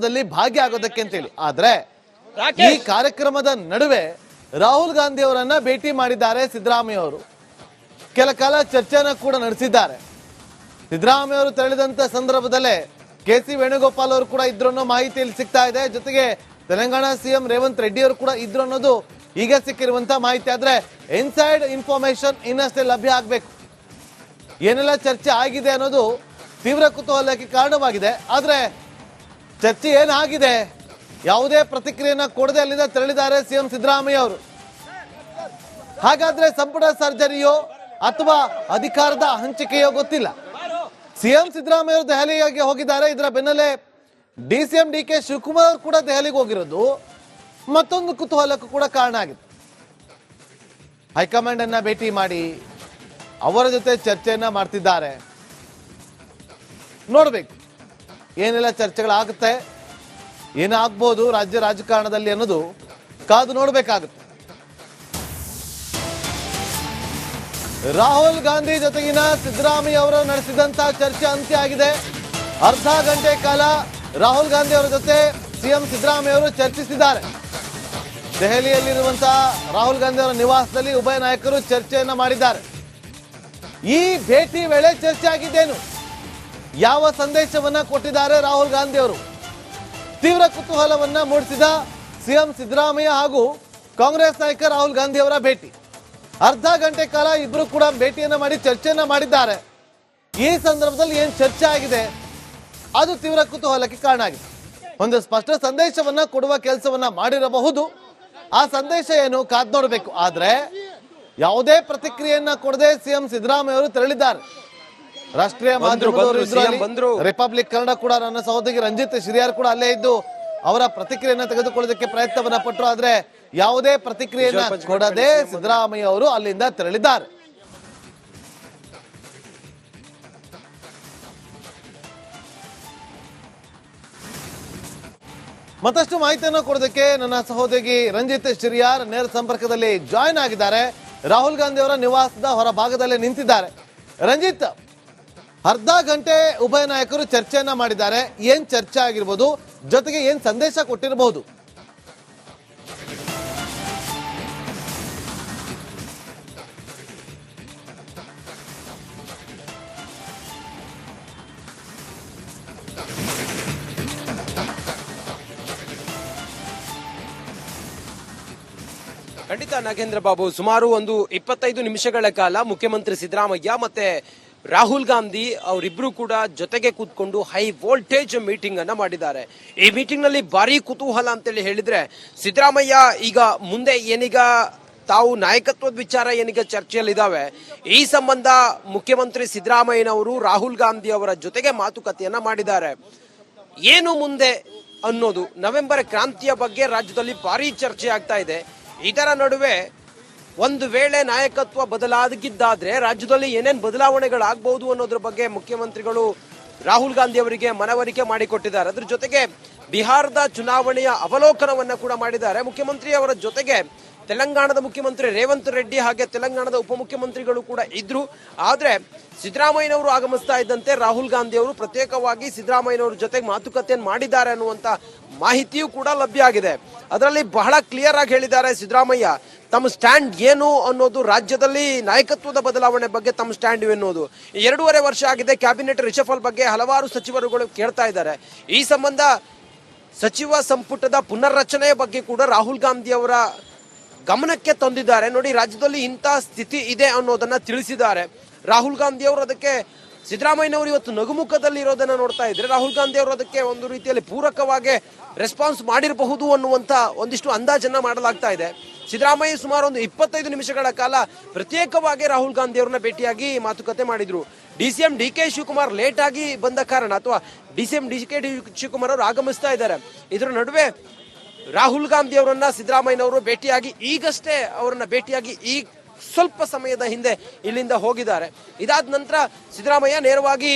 ದಲ್ಲಿ ಭಾಗಿಯಾಗೋದಕ್ಕೆ ಅಂತೇಳಿ. ಆದ್ರೆ ಈ ಕಾರ್ಯಕ್ರಮದ ನಡುವೆ ರಾಹುಲ್ ಗಾಂಧಿ ಅವರನ್ನ ಭೇಟಿ ಮಾಡಿದ್ದಾರೆ ಸಿದ್ದರಾಮಯ್ಯ ಅವರು. ಕೆಲ ಕಾಲ ಚರ್ಚೆಯನ್ನ ಕೂಡ ನಡೆಸಿದ್ದಾರೆ. ಸಿದ್ದರಾಮಯ್ಯ ಅವರು ತೆರಳಿದಂತ ಸಂದರ್ಭದಲ್ಲೇ ಕೆ ಸಿ ವೇಣುಗೋಪಾಲ್ ಅವರು ಕೂಡ ಇದ್ರು ಅನ್ನೋ ಮಾಹಿತಿಯಲ್ಲಿ ಸಿಗ್ತಾ ಇದೆ. ಜೊತೆಗೆ ತೆಲಂಗಾಣ ಸಿಎಂ ರೇವಂತ್ ರೆಡ್ಡಿ ಅವರು ಕೂಡ ಇದ್ರು ಅನ್ನೋದು ಈಗ ಸಿಕ್ಕಿರುವಂತ ಮಾಹಿತಿ. ಆದ್ರೆ ಇನ್ಸೈಡ್ ಇನ್ಫಾರ್ಮೇಶನ್ ಇನ್ನಷ್ಟೇ ಲಭ್ಯ ಆಗ್ಬೇಕು. ಏನೆಲ್ಲ ಚರ್ಚೆ ಆಗಿದೆ ಅನ್ನೋದು ತೀವ್ರ ಕುತೂಹಲಕ್ಕೆ ಕಾರಣವಾಗಿದೆ. ಆದ್ರೆ ಚರ್ಚೆ ಏನಾಗಿದೆ? ಯಾವುದೇ ಪ್ರತಿಕ್ರಿಯೆನ ಕೊಡದೆ ಅಲ್ಲಿಂದ ತೆರಳಿದ್ದಾರೆ ಸಿಎಂ ಸಿದ್ದರಾಮಯ್ಯ ಅವರು. ಹಾಗಾದ್ರೆ ಸಂಪುಟ ಸರ್ಜರಿಯೋ ಅಥವಾ ಅಧಿಕಾರದ ಹಂಚಿಕೆಯೋ ಗೊತ್ತಿಲ್ಲ. ಸಿಎಂ ಸಿದ್ದರಾಮಯ್ಯ ಅವರು ದೆಹಲಿಗೆ ಹೋಗಿದ್ದಾರೆ. ಇದರ ಬೆನ್ನಲ್ಲೇ D C M D K Shivakumar ಕೂಡ ದೆಹಲಿಗೆ ಹೋಗಿರೋದು. ಮತ್ತೊಂದು ಕುತೂಹಲಕ್ಕೂ ಕೂಡ ಕಾರಣ ಆಗಿದೆ. ಹೈಕಮಾಂಡ್ ಅನ್ನ ಭೇಟಿ ಮಾಡಿ ಅವರ ಜೊತೆ ಚರ್ಚೆಯನ್ನ ಮಾಡ್ತಿದ್ದಾರೆ. ನೋಡ್ಬೇಕು. ಏನೆಲ್ಲ ಚರ್ಚೆಗಳಾಗುತ್ತೆ, ಏನಾಗ್ಬೋದು ರಾಜ್ಯ ರಾಜಕಾರಣದಲ್ಲಿ ಅನ್ನೋದು ಕಾದು ನೋಡಬೇಕಾಗುತ್ತೆ. ರಾಹುಲ್ ಗಾಂಧಿ ಜೊತೆಗಿನ ಸಿದ್ದರಾಮಯ್ಯ ಅವರು ನಡೆಸಿದಂತ ಚರ್ಚೆ ಅಂತ್ಯ ಆಗಿದೆ. ಅರ್ಧ ಗಂಟೆ ಕಾಲ ರಾಹುಲ್ ಗಾಂಧಿ ಅವರ ಜೊತೆ ಸಿಎಂ ಸಿದ್ದರಾಮಯ್ಯ ಅವರು ಚರ್ಚಿಸಿದ್ದಾರೆ. ದೆಹಲಿಯಲ್ಲಿರುವಂತಹ ರಾಹುಲ್ ಗಾಂಧಿ ಅವರ ನಿವಾಸದಲ್ಲಿ ಉಭಯ ನಾಯಕರು ಚರ್ಚೆಯನ್ನ ಮಾಡಿದ್ದಾರೆ. ಈ ಭೇಟಿ ವೇಳೆ ಚರ್ಚೆ ಆಗಿದ್ದೇನು? ಯಾವ ಸಂದೇಶವನ್ನ ಕೊಟ್ಟಿದ್ದಾರೆ ರಾಹುಲ್ ಗಾಂಧಿ ಅವರು ತೀವ್ರ ಕುತೂಹಲವನ್ನ ಮೂಡಿಸಿದ ಸಿಎಂ ಸಿದ್ದರಾಮಯ್ಯ ಹಾಗೂ ಕಾಂಗ್ರೆಸ್ ನಾಯಕ ರಾಹುಲ್ ಗಾಂಧಿ ಅವರ ಭೇಟಿ. ಅರ್ಧ ಗಂಟೆ ಕಾಲ ಇಬ್ರು ಕೂಡ ಭೇಟಿಯನ್ನ ಮಾಡಿ ಚರ್ಚೆಯನ್ನ ಮಾಡಿದ್ದಾರೆ. ಈ ಸಂದರ್ಭದಲ್ಲಿ ಏನ್ ಚರ್ಚೆ ಆಗಿದೆ? ಅದು ತೀವ್ರ ಕುತೂಹಲಕ್ಕೆ ಕಾರಣ ಆಗಿದೆ. ಒಂದು ಸ್ಪಷ್ಟ ಸಂದೇಶವನ್ನ ಕೊಡುವ ಕೆಲಸವನ್ನ ಮಾಡಿರಬಹುದು. ಆ ಸಂದೇಶ ಏನು ಕಾದ್ ನೋಡಬೇಕು. ಆದ್ರೆ ಯಾವುದೇ ಪ್ರತಿಕ್ರಿಯೆಯನ್ನ ಕೊಡದೆ ಸಿಎಂ ಸಿದ್ದರಾಮಯ್ಯ ಅವರು ತೆರಳಿದ್ದಾರೆ. ರಾಷ್ಟ್ರೀಯ ಮಾಧ್ಯಮದವರು. ರಿಪಬ್ಲಿಕ್ ಕನ್ನಡ ಕೂಡ ನನ್ನ ಸಹೋದರಿ ರಂಜಿತ್ ಶಿರಿಯಾರ್ ಕೂಡ ಅಲ್ಲೇ ಇದ್ದು ಅವರ ಪ್ರತಿಕ್ರಿಯೆಯನ್ನ ತೆಗೆದುಕೊಳ್ಳೋದಕ್ಕೆ ಪ್ರಯತ್ನವನ್ನ ಪಟ್ಟರು ಆದ್ರೆ ಯಾವುದೇ ಪ್ರತಿಕ್ರಿಯೆಯನ್ನ ಕೊಡದೆ ಸಿದ್ದರಾಮಯ್ಯ ಅವರು ಅಲ್ಲಿಂದ ತೆರಳಿದ್ದಾರೆ. ಮತ್ತಷ್ಟು ಮಾಹಿತಿಯನ್ನು ಕೊಡೋದಕ್ಕೆ ನನ್ನ ಸಹೋದರಿ ರಂಜಿತ್ ಶಿರಿಯಾರ್ ನೇರ ಸಂಪರ್ಕದಲ್ಲಿ ಜಾಯಿನ್ ಆಗಿದ್ದಾರೆ. ರಾಹುಲ್ ಗಾಂಧಿ ಅವರ ನಿವಾಸದ ಹೊರ ಭಾಗದಲ್ಲೇ ನಿಂತಿದ್ದಾರೆ. ರಂಜಿತ್ ಅರ್ಧ ಗಂಟೆ ಉಭಯ ನಾಯಕರು ಚರ್ಚೆಯನ್ನ ಮಾಡಿದ್ದಾರೆ. ಏನ್ ಚರ್ಚೆ ಆಗಿರ್ಬೋದು, ಜೊತೆಗೆ ಏನ್ ಸಂದೇಶ ಕೊಟ್ಟಿರಬಹುದು ಖಂಡಿತ ನಾಗೇಂದ್ರ ಬಾಬು, ಸುಮಾರು ಒಂದು ಇಪ್ಪತ್ತೈದು ನಿಮಿಷಗಳ ಕಾಲ ಮುಖ್ಯಮಂತ್ರಿ ಸಿದ್ದರಾಮಯ್ಯ ಮತ್ತೆ ರಾಹುಲ್ ಗಾಂಧಿ ಅವರಿಬ್ರು ಕೂಡ ಜೊತೆಗೆ ಕೂತ್ಕೊಂಡು ಹೈ ವೋಲ್ಟೇಜ್ ಮೀಟಿಂಗ್ ಅನ್ನ ಮಾಡಿದ್ದಾರೆ. ಈ ಮೀಟಿಂಗ್ನಲ್ಲಿ ಭಾರಿ ಕುತೂಹಲ ಅಂತೇಳಿ ಹೇಳಿದ್ರೆ, ಸಿದ್ದರಾಮಯ್ಯ ಈಗ ಮುಂದೆ ಏನೀಗ ತಾವು ನಾಯಕತ್ವದ ವಿಚಾರ ಏನೀಗ ಚರ್ಚೆಯಲ್ಲಿದ್ದಾವೆ ಈ ಸಂಬಂಧ ಮುಖ್ಯಮಂತ್ರಿ ಸಿದ್ದರಾಮಯ್ಯನವರು ರಾಹುಲ್ ಗಾಂಧಿ ಅವರ ಜೊತೆಗೆ ಮಾತುಕತೆಯನ್ನ ಮಾಡಿದ್ದಾರೆ. ಏನು ಮುಂದೆ ಅನ್ನೋದು ನವೆಂಬರ್ ಕ್ರಾಂತಿಯ ಬಗ್ಗೆ ರಾಜ್ಯದಲ್ಲಿ ಭಾರಿ ಚರ್ಚೆ ಆಗ್ತಾ ಇದೆ. ಇದರ ನಡುವೆ ಒಂದು ವೇಳೆ ನಾಯಕತ್ವ ಬದಲಾಗಿದ್ದಾದ್ರೆ ರಾಜ್ಯದಲ್ಲಿ ಏನೇನು ಬದಲಾವಣೆಗಳಾಗಬಹುದು ಅನ್ನೋದ್ರ ಬಗ್ಗೆ ಮುಖ್ಯಮಂತ್ರಿಗಳು ರಾಹುಲ್ ಗಾಂಧಿ ಅವರಿಗೆ ಮನವರಿಕೆ ಮಾಡಿಕೊಟ್ಟಿದ್ದಾರೆ. ಅದ್ರ ಜೊತೆಗೆ ಬಿಹಾರದ ಚುನಾವಣೆಯ ಅವಲೋಕನವನ್ನ ಕೂಡ ಮಾಡಿದ್ದಾರೆ. ಮುಖ್ಯಮಂತ್ರಿ ಅವರ ಜೊತೆಗೆ ತೆಲಂಗಾಣದ ಮುಖ್ಯಮಂತ್ರಿ ರೇವಂತ್ ರೆಡ್ಡಿ ಹಾಗೆ ತೆಲಂಗಾಣದ ಉಪಮುಖ್ಯಮಂತ್ರಿಗಳು ಕೂಡ ಇದ್ರು. ಆದರೆ ಸಿದ್ದರಾಮಯ್ಯನವರು ಆಗಮಿಸ್ತಾ ಇದ್ದಂತೆ ರಾಹುಲ್ ಗಾಂಧಿ ಅವರು ಪ್ರತ್ಯೇಕವಾಗಿ ಸಿದ್ದರಾಮಯ್ಯನವರ ಜೊತೆಗೆ ಮಾತುಕತೆಯನ್ನು ಮಾಡಿದ್ದಾರೆ ಅನ್ನುವಂತ ಮಾಹಿತಿಯೂ ಕೂಡ ಲಭ್ಯ ಆಗಿದೆ. ಅದರಲ್ಲಿ ಬಹಳ ಕ್ಲಿಯರ್ ಆಗಿ ಹೇಳಿದ್ದಾರೆ ಸಿದ್ದರಾಮಯ್ಯ, ತಮ್ಮ ಸ್ಟ್ಯಾಂಡ್ ಏನು ಅನ್ನೋದು ರಾಜ್ಯದಲ್ಲಿ ನಾಯಕತ್ವದ ಬದಲಾವಣೆ ಬಗ್ಗೆ ತಮ್ಮ ಸ್ಟ್ಯಾಂಡ್ ಎನ್ನುವುದು ಎರಡೂವರೆ ವರ್ಷ ಆಗಿದೆ ಕ್ಯಾಬಿನೆಟ್ ರಿಷಫಲ್ ಬಗ್ಗೆ ಹಲವಾರು ಸಚಿವರುಗಳು ಕೇಳ್ತಾ ಇದ್ದಾರೆ. ಈ ಸಂಬಂಧ ಸಚಿವ ಸಂಪುಟದ ಪುನರ್ರಚನೆಯ ಬಗ್ಗೆ ಕೂಡ ರಾಹುಲ್ ಗಾಂಧಿ ಅವರ ಗಮನಕ್ಕೆ ತಂದಿದ್ದಾರೆ. ನೋಡಿ, ರಾಜ್ಯದಲ್ಲಿ ಇಂಥ ಸ್ಥಿತಿ ಇದೆ ಅನ್ನೋದನ್ನ ತಿಳಿಸಿದ್ದಾರೆ. ರಾಹುಲ್ ಗಾಂಧಿ ಅವರು ಅದಕ್ಕೆ, ಸಿದ್ದರಾಮಯ್ಯನವರು ಇವತ್ತು ನಗುಮುಖದಲ್ಲಿ ಇರೋದನ್ನ ನೋಡ್ತಾ ಇದ್ರೆ, ರಾಹುಲ್ ಗಾಂಧಿ ಅವರು ಅದಕ್ಕೆ ಒಂದು ರೀತಿಯಲ್ಲಿ ಪೂರಕವಾಗಿ ರೆಸ್ಪಾನ್ಸ್ ಮಾಡಿರಬಹುದು ಅನ್ನುವಂತ ಒಂದಿಷ್ಟು ಅಂದಾಜನ್ನ ಮಾಡಲಾಗ್ತಾ ಇದೆ. ಸಿದ್ದರಾಮಯ್ಯ ಸುಮಾರು ಒಂದು ಇಪ್ಪತ್ತೈದು ನಿಮಿಷಗಳ ಕಾಲ ಪ್ರತ್ಯೇಕವಾಗಿ ರಾಹುಲ್ ಗಾಂಧಿ ಅವರನ್ನ ಭೇಟಿಯಾಗಿ ಮಾತುಕತೆ ಮಾಡಿದ್ರು. D C M D K Shivakumar late ಆಗಿ ಬಂದ ಕಾರಣ, ಅಥವಾ D C M D K Shivakumar ಅವರು ಆಗಮಿಸ್ತಾ ಇದ್ದಾರೆ. ಇದರ ನಡುವೆ ರಾಹುಲ್ ಗಾಂಧಿ ಅವರನ್ನ ಸಿದ್ದರಾಮಯ್ಯನವರು ಭೇಟಿಯಾಗಿ ಈಗಷ್ಟೇ ಅವರನ್ನ ಭೇಟಿಯಾಗಿ ಈ ಸ್ವಲ್ಪ ಸಮಯದ ಹಿಂದೆ ಇಲ್ಲಿಂದ ಹೋಗಿದ್ದಾರೆ. ಇದಾದ ನಂತರ ಸಿದ್ದರಾಮಯ್ಯ ನೇರವಾಗಿ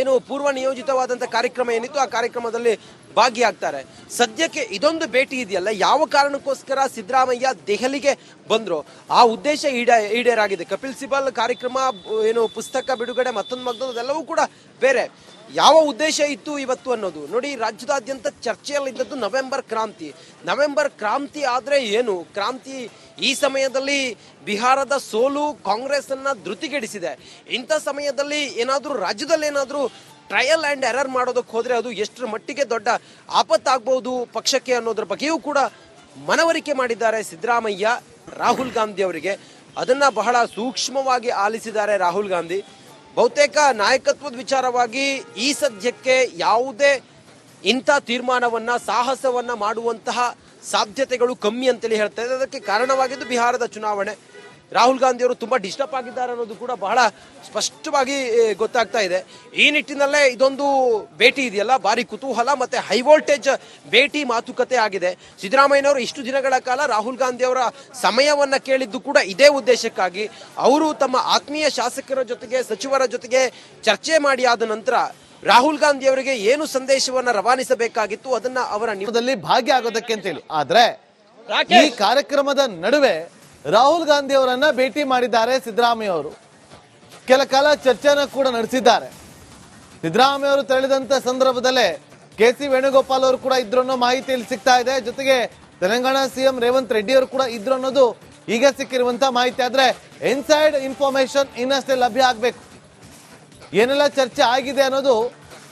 ಏನು ಪೂರ್ವ ನಿಯೋಜಿತವಾದಂಥ ಕಾರ್ಯಕ್ರಮ ಏನಿತ್ತು, ಆ ಕಾರ್ಯಕ್ರಮದಲ್ಲಿ ಭಾಗಿಯಾಗ್ತಾರೆ. ಸದ್ಯಕ್ಕೆ ಇದೊಂದು ಭೇಟಿ ಇದೆಯಲ್ಲ, ಯಾವ ಕಾರಣಕ್ಕೋಸ್ಕರ ಸಿದ್ದರಾಮಯ್ಯ ದೆಹಲಿಗೆ ಬಂದರು? ಆ ಉದ್ದೇಶ ಈಡ, ಈಡೇರಾಗಿದೆ. ಕಪಿಲ್ ಸಿಬಲ್ ಕಾರ್ಯಕ್ರಮ, ಏನು, ಪುಸ್ತಕ ಬಿಡುಗಡೆ, ಮತ್ತೊಂದು ಮಗ್ದೊಂದು ಅದೆಲ್ಲವೂ ಕೂಡ ಬೇರೆ. ಯಾವ ಉದ್ದೇಶ ಇತ್ತು ಇವತ್ತು ಅನ್ನೋದು? ನೋಡಿ, ರಾಜ್ಯದಾದ್ಯಂತ ಚರ್ಚೆಯಲ್ಲಿದ್ದದ್ದು ನವೆಂಬರ್ ಕ್ರಾಂತಿ. ನವೆಂಬರ್ ಕ್ರಾಂತಿ ಆದರೆ ಏನು? ಕ್ರಾಂತಿ ಈ ಸಮಯದಲ್ಲಿ ಬಿಹಾರದ ಸೋಲು ಕಾಂಗ್ರೆಸ್ ಅನ್ನ ಧೃತಿಗೆಡಿಸಿದೆ. ಇಂಥ ಸಮಯದಲ್ಲಿ ಏನಾದರೂ, ರಾಜ್ಯದಲ್ಲಿ ಏನಾದರೂ ಟ್ರಯಲ್ ಆ್ಯಂಡ್ ಎರರ್ ಮಾಡೋದಕ್ಕೆ ಹೋದರೆ ಅದು ಎಷ್ಟರ ಮಟ್ಟಿಗೆ ದೊಡ್ಡ ಆಪತ್ತಾಗ್ಬೋದು ಪಕ್ಷಕ್ಕೆ ಅನ್ನೋದ್ರ ಬಗ್ಗೆಯೂ ಕೂಡ ಮನವರಿಕೆ ಮಾಡಿದ್ದಾರೆ ಸಿದ್ದರಾಮಯ್ಯ, ರಾಹುಲ್ ಗಾಂಧಿ ಅವರಿಗೆ. ಅದನ್ನು ಬಹಳ ಸೂಕ್ಷ್ಮವಾಗಿ ಆಲಿಸಿದ್ದಾರೆ ರಾಹುಲ್ ಗಾಂಧಿ. ಬಹುತೇಕ ನಾಯಕತ್ವದ ವಿಚಾರವಾಗಿ ಈ ಸದ್ಯಕ್ಕೆ ಯಾವುದೇ ಇಂಥ ತೀರ್ಮಾನವನ್ನು, ಸಾಹಸವನ್ನು ಮಾಡುವಂತಹ ಸಾಧ್ಯತೆಗಳು ಕಮ್ಮಿ ಅಂತೇಳಿ ಹೇಳ್ತಾ ಇದೆ. ಅದಕ್ಕೆ ಕಾರಣವಾಗಿದ್ದು ಬಿಹಾರದ ಚುನಾವಣೆ. ರಾಹುಲ್ ಗಾಂಧಿ ಅವರು ತುಂಬಾ ಡಿಸ್ಟರ್ಬ್ ಆಗಿದ್ದಾರೆ ಅನ್ನೋದು ಕೂಡ ಬಹಳ ಸ್ಪಷ್ಟವಾಗಿ ಗೊತ್ತಾಗ್ತಾ ಇದೆ. ಈ ನಿಟ್ಟಿನಲ್ಲೇ ಇದೊಂದು ಭೇಟಿ ಇದೆಯಲ್ಲ ಭಾರಿ ಕುತೂಹಲ ಮತ್ತೆ ಹೈ ವೋಲ್ಟೇಜ್ ಭೇಟಿ ಮಾತುಕತೆ ಆಗಿದೆ. ಸಿದ್ದರಾಮಯ್ಯನವರು ಇಷ್ಟು ದಿನಗಳ ಕಾಲ ರಾಹುಲ್ ಗಾಂಧಿ ಅವರ ಸಮಯವನ್ನ ಕೇಳಿದ್ದು ಕೂಡ ಇದೇ ಉದ್ದೇಶಕ್ಕಾಗಿ. ಅವರು ತಮ್ಮ ಆತ್ಮೀಯ ಶಾಸಕರ ಜೊತೆಗೆ ಸಚಿವರ ಜೊತೆಗೆ ಚರ್ಚೆ ಮಾಡಿ ಆದ ನಂತರ ರಾಹುಲ್ ಗಾಂಧಿ ಅವರಿಗೆ ಏನು ಸಂದೇಶವನ್ನ ರವಾನಿಸಬೇಕಾಗಿತ್ತು ಅದನ್ನ ಅವರ ಭಾಗಿಯಾಗೋದಕ್ಕೆ ಭಾಗಿಯಾಗೋದಕ್ಕೆ ಅಂತೇಳಿ ಆದ್ರೆ ಈ ಕಾರ್ಯಕ್ರಮದ ನಡುವೆ ರಾಹುಲ್ ಗಾಂಧಿ ಅವರನ್ನ ಭೇಟಿ ಮಾಡಿದ್ದಾರೆ ಸಿದ್ದರಾಮಯ್ಯ ಅವರು. ಕೆಲ ಕಾಲ ಚರ್ಚೆನ ಕೂಡ ನಡೆಸಿದ್ದಾರೆ. ಸಿದ್ದರಾಮಯ್ಯ ಅವರು ತೆರಳಿದಂತ ಸಂದರ್ಭದಲ್ಲೇ ಕೆ ಸಿ ವೇಣುಗೋಪಾಲ್ ಅವರು ಕೂಡ ಇದ್ರು ಅನ್ನೋ ಮಾಹಿತಿ ಸಿಗ್ತಾ ಇದೆ. ಜೊತೆಗೆ ತೆಲಂಗಾಣ ಸಿಎಂ ರೇವಂತ್ ರೆಡ್ಡಿ ಅವರು ಕೂಡ ಇದ್ರು ಅನ್ನೋದು ಈಗ ಸಿಕ್ಕಿರುವಂತ ಮಾಹಿತಿ. ಆದ್ರೆ ಇನ್ಸೈಡ್ ಇನ್ಫಾರ್ಮೇಶನ್ ಇನ್ನಷ್ಟೇ ಲಭ್ಯ ಆಗ್ಬೇಕು. ಏನೆಲ್ಲ ಚರ್ಚೆ ಆಗಿದೆ ಅನ್ನೋದು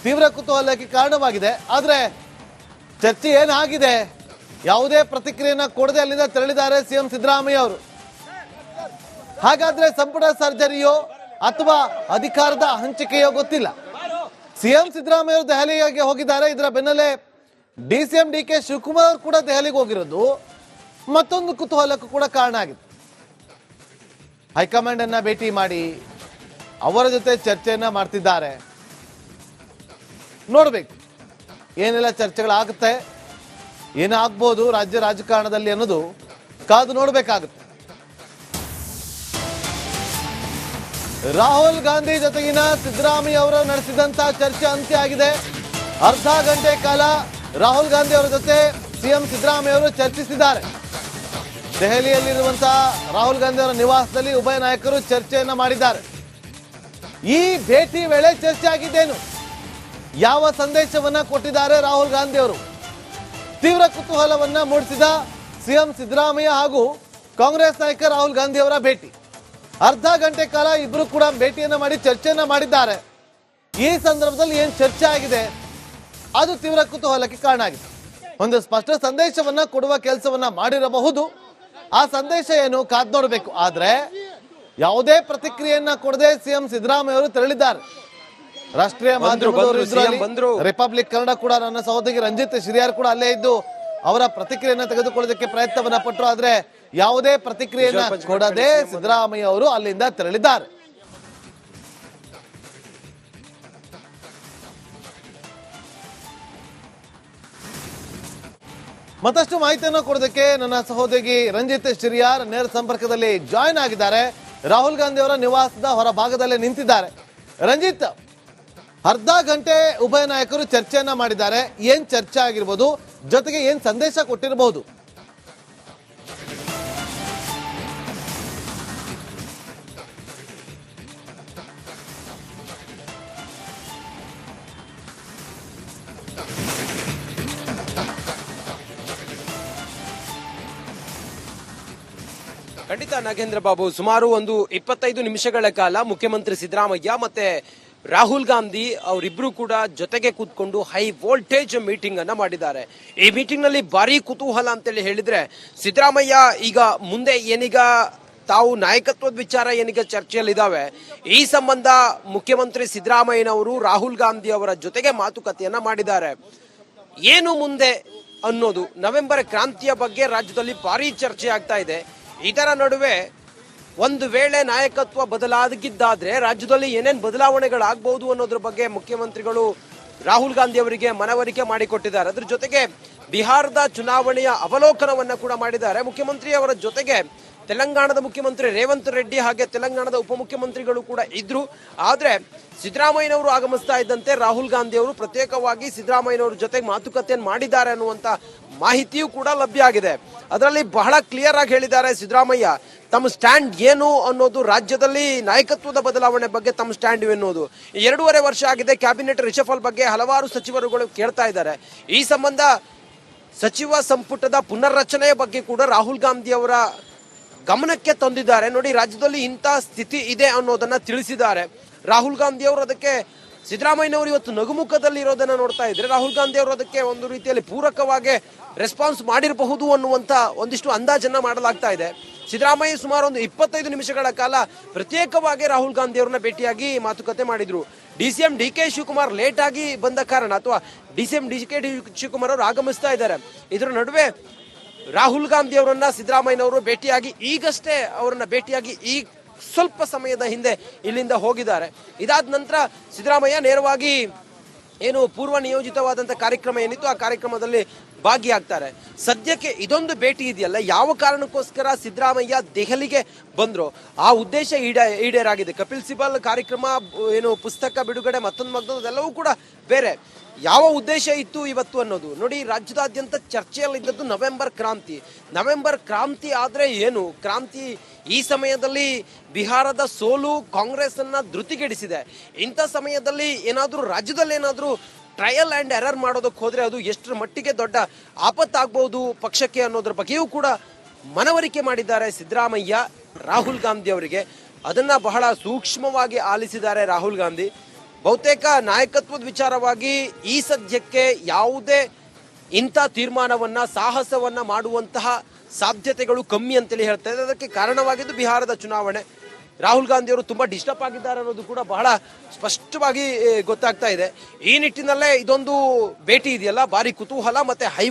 ತೀವ್ರ ಕುತೂಹಲಕ್ಕೆ ಕಾರಣವಾಗಿದೆ. ಆದ್ರೆ ಚರ್ಚೆ ಏನಾಗಿದೆ ಯಾವುದೇ ಪ್ರತಿಕ್ರಿಯೆಯನ್ನ ಕೊಡದೆ ಅಲ್ಲಿಂದ ತೆರಳಿದ್ದಾರೆ ಸಿಎಂ ಸಿದ್ದರಾಮಯ್ಯ ಅವರು. ಹಾಗಾದ್ರೆ ಸಂಪುಟ ಸರ್ಜರಿಯೋ ಅಥವಾ ಅಧಿಕಾರದ ಹಂಚಿಕೆಯೋ ಗೊತ್ತಿಲ್ಲ. ಸಿಎಂ ಸಿದ್ದರಾಮಯ್ಯ ಅವರು ದೆಹಲಿಗೆ ಹೋಗಿದ್ದಾರೆ. ಇದರ ಬೆನ್ನಲ್ಲೇ D C M D K Shivakumar ಕೂಡ ದೆಹಲಿಗೆ ಹೋಗಿರೋದು. ಮತ್ತೊಂದು ಕುತೂಹಲಕ್ಕೂ ಕೂಡ ಕಾರಣ ಆಗಿದೆ. ಹೈಕಮಾಂಡ್ ಅನ್ನ ಭೇಟಿ ಮಾಡಿ ಅವರ ಜೊತೆ ಚರ್ಚೆಯನ್ನ ಮಾಡ್ತಿದ್ದಾರೆ. ನೋಡ್ಬೇಕು. ಏನೆಲ್ಲ ಚರ್ಚೆಗಳಾಗುತ್ತೆ? ಏನಾಗ್ಬೋದು ರಾಜ್ಯ ರಾಜಕಾರಣದಲ್ಲಿ ಅನ್ನೋದು ಕಾದು ನೋಡಬೇಕಾಗುತ್ತೆ. ರಾಹುಲ್ ಗಾಂಧಿ ಜೊತೆಗಿನ ಸಿದ್ದರಾಮಯ್ಯ ಅವರು ನಡೆಸಿದಂತ ಚರ್ಚೆ ಅಂತ್ಯ ಆಗಿದೆ. ಅರ್ಧ ಗಂಟೆ ಕಾಲ ರಾಹುಲ್ ಗಾಂಧಿ ಅವರ ಜೊತೆ ಸಿಎಂ ಸಿದ್ದರಾಮಯ್ಯ ಅವರು ಚರ್ಚಿಸಿದ್ದಾರೆ. ದೆಹಲಿಯಲ್ಲಿರುವಂತಹ ರಾಹುಲ್ ಗಾಂಧಿ ಅವರ ನಿವಾಸದಲ್ಲಿ ಉಭಯ ನಾಯಕರು ಚರ್ಚೆಯನ್ನು ಮಾಡಿದ್ದಾರೆ. ಈ ಭೇಟಿ ವೇಳೆ ಚರ್ಚೆ ಆಗಿದ್ದೇನು? ಯಾವ ಸಂದೇಶವನ್ನ ಕೊಟ್ಟಿದ್ದಾರೆ ರಾಹುಲ್ ಗಾಂಧಿ ಅವರು? ತೀವ್ರ ಕುತೂಹಲವನ್ನ ಮೂಡಿಸಿದ ಸಿಎಂ ಸಿದ್ದರಾಮಯ್ಯ ಹಾಗೂ ಕಾಂಗ್ರೆಸ್ ನಾಯಕ ರಾಹುಲ್ ಗಾಂಧಿ ಅವರ ಭೇಟಿ. ಅರ್ಧ ಗಂಟೆ ಕಾಲ ಇಬ್ಬರು ಕೂಡ ಭೇಟಿಯನ್ನು ಮಾಡಿ ಚರ್ಚೆಯನ್ನ ಮಾಡಿದ್ದಾರೆ. ಈ ಸಂದರ್ಭದಲ್ಲಿ ಏನ್ ಚರ್ಚೆ ಆಗಿದೆ? ಅದು ತೀವ್ರ ಕುತೂಹಲಕ್ಕೆ ಕಾರಣ ಆಗಿದೆ. ಒಂದು ಸ್ಪಷ್ಟ ಸಂದೇಶವನ್ನ ಕೊಡುವ ಕೆಲಸವನ್ನ ಮಾಡಿರಬಹುದು. ಆ ಸಂದೇಶ ಏನು ಕಾದ್ ನೋಡಬೇಕು. ಆದ್ರೆ ಯಾವುದೇ ಪ್ರತಿಕ್ರಿಯೆಯನ್ನ ಕೊಡದೆ ಸಿಎಂ ಸಿದ್ದರಾಮಯ್ಯ ಅವರು ತೆರಳಿದ್ದಾರೆ. ರಾಷ್ಟ್ರೀಯ ಮಾಧ್ಯಮದವರು. ರಿಪಬ್ಲಿಕ್ ಕನ್ನಡ ಕೂಡ ನನ್ನ ಸಹೋದರಿ ರಂಜಿತ್ ಶ್ರೀಯಾರ್ ಕೂಡ ಅಲ್ಲೇ ಇದ್ದು ಅವರ ಪ್ರತಿಕ್ರಿಯೆಯನ್ನು ತೆಗೆದುಕೊಳ್ಳೋದಕ್ಕೆ ಪ್ರಯತ್ನವನ್ನ ಪಟ್ಟರು ಆದ್ರೆ ಯಾವುದೇ ಪ್ರತಿಕ್ರಿಯೆಯನ್ನ ಕೊಡದೆ ಸಿದ್ದರಾಮಯ್ಯ ಅವರು ಅಲ್ಲಿಂದ ತೆರಳಿದ್ದಾರೆ. ಮತ್ತಷ್ಟು ಮಾಹಿತಿಯನ್ನು ಕೊಡೋದಕ್ಕೆ ನನ್ನ ಸಹೋದರಿ ರಂಜಿತ್ ಶಿರಿಯಾರ್ ನೇರ ಸಂಪರ್ಕದಲ್ಲಿ ಜಾಯಿನ್ ಆಗಿದ್ದಾರೆ. ರಾಹುಲ್ ಗಾಂಧಿ ಅವರ ನಿವಾಸದ ಹೊರ ಭಾಗದಲ್ಲೇ ನಿಂತಿದ್ದಾರೆ. ರಂಜಿತ್ ಅರ್ಧ ಗಂಟೆ ಉಭಯ ನಾಯಕರು ಚರ್ಚೆಯನ್ನ ಮಾಡಿದ್ದಾರೆ. ಏನ್ ಚರ್ಚೆ ಆಗಿರ್ಬೋದು, ಜೊತೆಗೆ ಏನ್ ಸಂದೇಶ ಕೊಟ್ಟಿರಬಹುದು ಖಂಡಿತ ನಾಗೇಂದ್ರ ಬಾಬು, ಸುಮಾರು ಒಂದು ಇಪ್ಪತ್ತೈದು ನಿಮಿಷಗಳ ಕಾಲ ಮುಖ್ಯಮಂತ್ರಿ ಸಿದ್ದರಾಮಯ್ಯ ಮತ್ತೆ ರಾಹುಲ್ ಗಾಂಧಿ ಅವರಿಬ್ರು ಕೂಡ ಜೊತೆಗೆ ಕೂತ್ಕೊಂಡು ಹೈ ವೋಲ್ಟೇಜ್ ಮೀಟಿಂಗ್ ಅನ್ನ ಮಾಡಿದ್ದಾರೆ. ಈ ಮೀಟಿಂಗ್ನಲ್ಲಿ ಭಾರಿ ಕುತೂಹಲ ಅಂತೇಳಿ ಹೇಳಿದ್ರೆ ಸಿದ್ದರಾಮಯ್ಯ ಈಗ ಮುಂದೆ ಏನೀಗ ತಾವು ನಾಯಕತ್ವದ ವಿಚಾರ ಏನೀಗ ಚರ್ಚೆಯಲ್ಲಿದ್ದಾವೆ ಈ ಸಂಬಂಧ ಮುಖ್ಯಮಂತ್ರಿ ಸಿದ್ದರಾಮಯ್ಯನವರು ರಾಹುಲ್ ಗಾಂಧಿ ಅವರ ಜೊತೆಗೆ ಮಾತುಕತೆಯನ್ನ ಮಾಡಿದ್ದಾರೆ. ಏನು ಮುಂದೆ ಅನ್ನೋದು ನವೆಂಬರ್ ಕ್ರಾಂತಿಯ ಬಗ್ಗೆ ರಾಜ್ಯದಲ್ಲಿ ಭಾರಿ ಚರ್ಚೆ ಆಗ್ತಾ ಇದೆ. ಇದರ ನಡುವೆ ಒಂದು ವೇಳೆ ನಾಯಕತ್ವ ಬದಲಾಗಿದ್ದಾದ್ರೆ ರಾಜ್ಯದಲ್ಲಿ ಏನೇನು ಬದಲಾವಣೆಗಳಾಗಬಹುದು ಅನ್ನೋದ್ರ ಬಗ್ಗೆ ಮುಖ್ಯಮಂತ್ರಿಗಳು ರಾಹುಲ್ ಗಾಂಧಿ ಅವರಿಗೆ ಮನವರಿಕೆ ಮಾಡಿಕೊಟ್ಟಿದ್ದಾರೆ. ಅದ್ರ ಜೊತೆಗೆ ಬಿಹಾರದ ಚುನಾವಣೆಯ ಅವಲೋಕನವನ್ನ ಕೂಡ ಮಾಡಿದ್ದಾರೆ. ಮುಖ್ಯಮಂತ್ರಿ ಅವರ ಜೊತೆಗೆ ತೆಲಂಗಾಣದ ಮುಖ್ಯಮಂತ್ರಿ ರೇವಂತ್ ರೆಡ್ಡಿ ಹಾಗೆ ತೆಲಂಗಾಣದ ಉಪಮುಖ್ಯಮಂತ್ರಿಗಳು ಕೂಡ ಇದ್ರು. ಆದ್ರೆ ಸಿದ್ದರಾಮಯ್ಯನವರು ಆಗಮಿಸ್ತಾ ಇದ್ದಂತೆ ರಾಹುಲ್ ಗಾಂಧಿ ಅವರು ಪ್ರತ್ಯೇಕವಾಗಿ ಸಿದ್ದರಾಮಯ್ಯನವರ ಜೊತೆಗೆ ಮಾತುಕತೆಯನ್ನು ಮಾಡಿದ್ದಾರೆ ಅನ್ನುವಂತ ಮಾಹಿತಿಯೂ ಕೂಡ ಲಭ್ಯ ಆಗಿದೆ. ಅದರಲ್ಲಿ ಬಹಳ ಕ್ಲಿಯರ್ ಆಗಿ ಹೇಳಿದ್ದಾರೆ ಸಿದ್ದರಾಮಯ್ಯ, ತಮ್ಮ ಸ್ಟ್ಯಾಂಡ್ ಏನು ಅನ್ನೋದು ರಾಜ್ಯದಲ್ಲಿ ನಾಯಕತ್ವದ ಬದಲಾವಣೆ ಬಗ್ಗೆ ತಮ್ಮ ಸ್ಟ್ಯಾಂಡ್ ಎನ್ನುವುದು. ಎರಡೂವರೆ ವರ್ಷ ಆಗಿದೆ ಕ್ಯಾಬಿನೆಟ್ ರಿಷಫಲ್ ಬಗ್ಗೆ ಹಲವಾರು ಸಚಿವರುಗಳು ಕೇಳ್ತಾ ಇದ್ದಾರೆ. ಈ ಸಂಬಂಧ ಸಚಿವ ಸಂಪುಟದ ಪುನರ್ರಚನೆಯ ಬಗ್ಗೆ ಕೂಡ ರಾಹುಲ್ ಗಾಂಧಿ ಅವರ ಗಮನಕ್ಕೆ ತಂದಿದ್ದಾರೆ. ನೋಡಿ, ರಾಜ್ಯದಲ್ಲಿ ಇಂಥ ಸ್ಥಿತಿ ಇದೆ ಅನ್ನೋದನ್ನ ತಿಳಿಸಿದ್ದಾರೆ. ರಾಹುಲ್ ಗಾಂಧಿ ಅವರು ಅದಕ್ಕೆ ಸಿದ್ದರಾಮಯ್ಯನವರು ಇವತ್ತು ನಗುಮುಖದಲ್ಲಿ ಇರೋದನ್ನ ನೋಡ್ತಾ ಇದ್ರೆ ರಾಹುಲ್ ಗಾಂಧಿ ಅವರು ಅದಕ್ಕೆ ಒಂದು ರೀತಿಯಲ್ಲಿ ಪೂರಕವಾಗಿ ರೆಸ್ಪಾನ್ಸ್ ಮಾಡಿರಬಹುದು ಅನ್ನುವಂತ ಒಂದಿಷ್ಟು ಅಂದಾಜನ್ನ ಮಾಡಲಾಗ್ತಾ ಇದೆ. ಸಿದ್ದರಾಮಯ್ಯ ಸುಮಾರು ಒಂದು ಇಪ್ಪತ್ತೈದು ನಿಮಿಷಗಳ ಕಾಲ ಪ್ರತ್ಯೇಕವಾಗಿ ರಾಹುಲ್ ಗಾಂಧಿ ಅವರನ್ನ ಭೇಟಿಯಾಗಿ ಮಾತುಕತೆ ಮಾಡಿದ್ರು. D C M D K Shivakumar late ಆಗಿ ಬಂದ ಕಾರಣ ಅಥವಾ D C M D K Shivakumar ಅವರು ಆಗಮಿಸ್ತಾ ಇದ್ದಾರೆ. ಇದರ ನಡುವೆ ರಾಹುಲ್ ಗಾಂಧಿ ಅವರನ್ನ ಸಿದ್ದರಾಮಯ್ಯನವರು ಭೇಟಿಯಾಗಿ ಈಗಷ್ಟೇ ಅವರನ್ನ ಭೇಟಿಯಾಗಿ ಈ ಸ್ವಲ್ಪ ಸಮಯದ ಹಿಂದೆ ಇಲ್ಲಿಂದ ಹೋಗಿದ್ದಾರೆ. ಇದಾದ ನಂತರ ಸಿದ್ದರಾಮಯ್ಯ ನೇರವಾಗಿ ಏನು ಪೂರ್ವ ನಿಯೋಜಿತವಾದಂಥ ಕಾರ್ಯಕ್ರಮ ಏನಿತ್ತು? ಆ ಕಾರ್ಯಕ್ರಮದಲ್ಲಿ ಭಾಗಿಯಾಗ್ತಾರೆ. ಸದ್ಯಕ್ಕೆ ಇದೊಂದು ಭೇಟಿ ಇದೆಯಲ್ಲ, ಯಾವ ಕಾರಣಕ್ಕೋಸ್ಕರ ಸಿದ್ದರಾಮಯ್ಯ ದೆಹಲಿಗೆ ಬಂದರು? ಆ ಉದ್ದೇಶ ಈಡ, ಈಡೇರಾಗಿದೆ. ಕಪಿಲ್ ಸಿಬಲ್ ಕಾರ್ಯಕ್ರಮ, ಏನು, ಪುಸ್ತಕ ಬಿಡುಗಡೆ, ಮತ್ತೊಂದು ಮತ್ತೊಂದು ಎಲ್ಲವೂ ಕೂಡ ಬೇರೆ. ಯಾವ ಉದ್ದೇಶ ಇತ್ತು ಇವತ್ತು ಅನ್ನೋದು? ನೋಡಿ, ರಾಜ್ಯದಾದ್ಯಂತ ಚರ್ಚೆಯಲ್ಲಿದ್ದದ್ದು ನವೆಂಬರ್ ಕ್ರಾಂತಿ. ನವೆಂಬರ್ ಕ್ರಾಂತಿ ಆದರೆ ಏನು? ಕ್ರಾಂತಿ ಈ ಸಮಯದಲ್ಲಿ ಬಿಹಾರದ ಸೋಲು ಕಾಂಗ್ರೆಸ್ ಅನ್ನ ಧೃತಿಗೆಡಿಸಿದೆ. ಇಂಥ ಸಮಯದಲ್ಲಿ ಏನಾದರೂ, ರಾಜ್ಯದಲ್ಲಿ ಏನಾದರೂ ಟ್ರಯಲ್ ಆ್ಯಂಡ್ ಎರರ್ ಮಾಡೋದಕ್ಕೆ ಹೋದರೆ ಅದು ಎಷ್ಟರ ಮಟ್ಟಿಗೆ ದೊಡ್ಡ ಆಪತ್ತಾಗ್ಬೋದು ಪಕ್ಷಕ್ಕೆ ಅನ್ನೋದ್ರ ಬಗ್ಗೆಯೂ ಕೂಡ ಮನವರಿಕೆ ಮಾಡಿದ್ದಾರೆ ಸಿದ್ದರಾಮಯ್ಯ, ರಾಹುಲ್ ಗಾಂಧಿ ಅವರಿಗೆ. ಅದನ್ನು ಬಹಳ ಸೂಕ್ಷ್ಮವಾಗಿ ಆಲಿಸಿದ್ದಾರೆ ರಾಹುಲ್ ಗಾಂಧಿ. ಬಹುತೇಕ ನಾಯಕತ್ವದ ವಿಚಾರವಾಗಿ ಈ ಸದ್ಯಕ್ಕೆ ಯಾವುದೇ ಇಂಥ ತೀರ್ಮಾನವನ್ನು, ಸಾಹಸವನ್ನು ಮಾಡುವಂತಹ ಸಾಧ್ಯತೆಗಳು ಕಮ್ಮಿ ಅಂತೇಳಿ ಹೇಳ್ತಾ ಇದೆ. ಅದಕ್ಕೆ ಕಾರಣವಾಗಿದ್ದು ಬಿಹಾರದ ಚುನಾವಣೆ. ರಾಹುಲ್ ಗಾಂಧಿ ಅವರು ತುಂಬಾ ಡಿಸ್ಟರ್ಬ್ ಆಗಿದ್ದಾರೆ ಅನ್ನೋದು ಕೂಡ ಬಹಳ ಸ್ಪಷ್ಟವಾಗಿ ಗೊತ್ತಾಗ್ತಾ ಇದೆ. ಈ ನಿಟ್ಟಿನಲ್ಲೇ ಇದೊಂದು ಭೇಟಿ ಇದೆಯಲ್ಲ, ಭಾರಿ ಕುತೂಹಲ ಮತ್ತೆ ಹೈ